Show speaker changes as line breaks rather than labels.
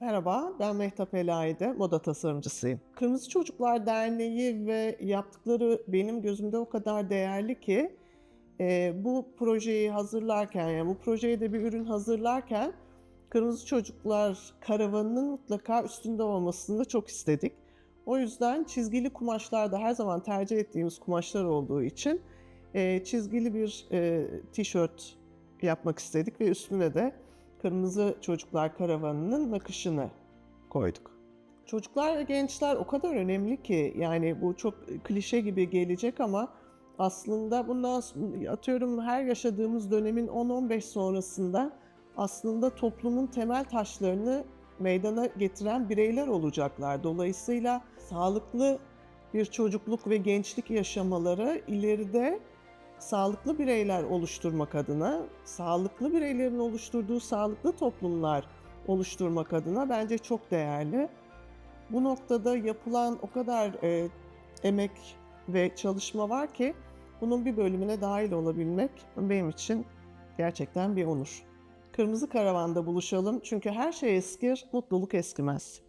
Merhaba, ben Mehtap Elaide, moda tasarımcısıyım. Kırmızı Çocuklar Derneği ve yaptıkları benim gözümde o kadar değerli ki e, bu projeyi hazırlarken, yani bu projeye de bir ürün hazırlarken Kırmızı Çocuklar karavanının mutlaka üstünde olmasını çok istedik. O yüzden çizgili kumaşlarda her zaman tercih ettiğimiz kumaşlar olduğu için e, çizgili bir e, tişört yapmak istedik ve üstüne de Kırmızı Çocuklar Karavanı'nın nakışını koyduk. Çocuklar ve gençler o kadar önemli ki yani bu çok klişe gibi gelecek ama aslında bundan atıyorum her yaşadığımız dönemin 10-15 sonrasında aslında toplumun temel taşlarını meydana getiren bireyler olacaklar. Dolayısıyla sağlıklı bir çocukluk ve gençlik yaşamaları ileride sağlıklı bireyler oluşturmak adına, sağlıklı bireylerin oluşturduğu sağlıklı toplumlar oluşturmak adına bence çok değerli. Bu noktada yapılan o kadar e, emek ve çalışma var ki bunun bir bölümüne dahil olabilmek benim için gerçekten bir onur. Kırmızı Karavan'da buluşalım çünkü her şey eskir, mutluluk eskimez.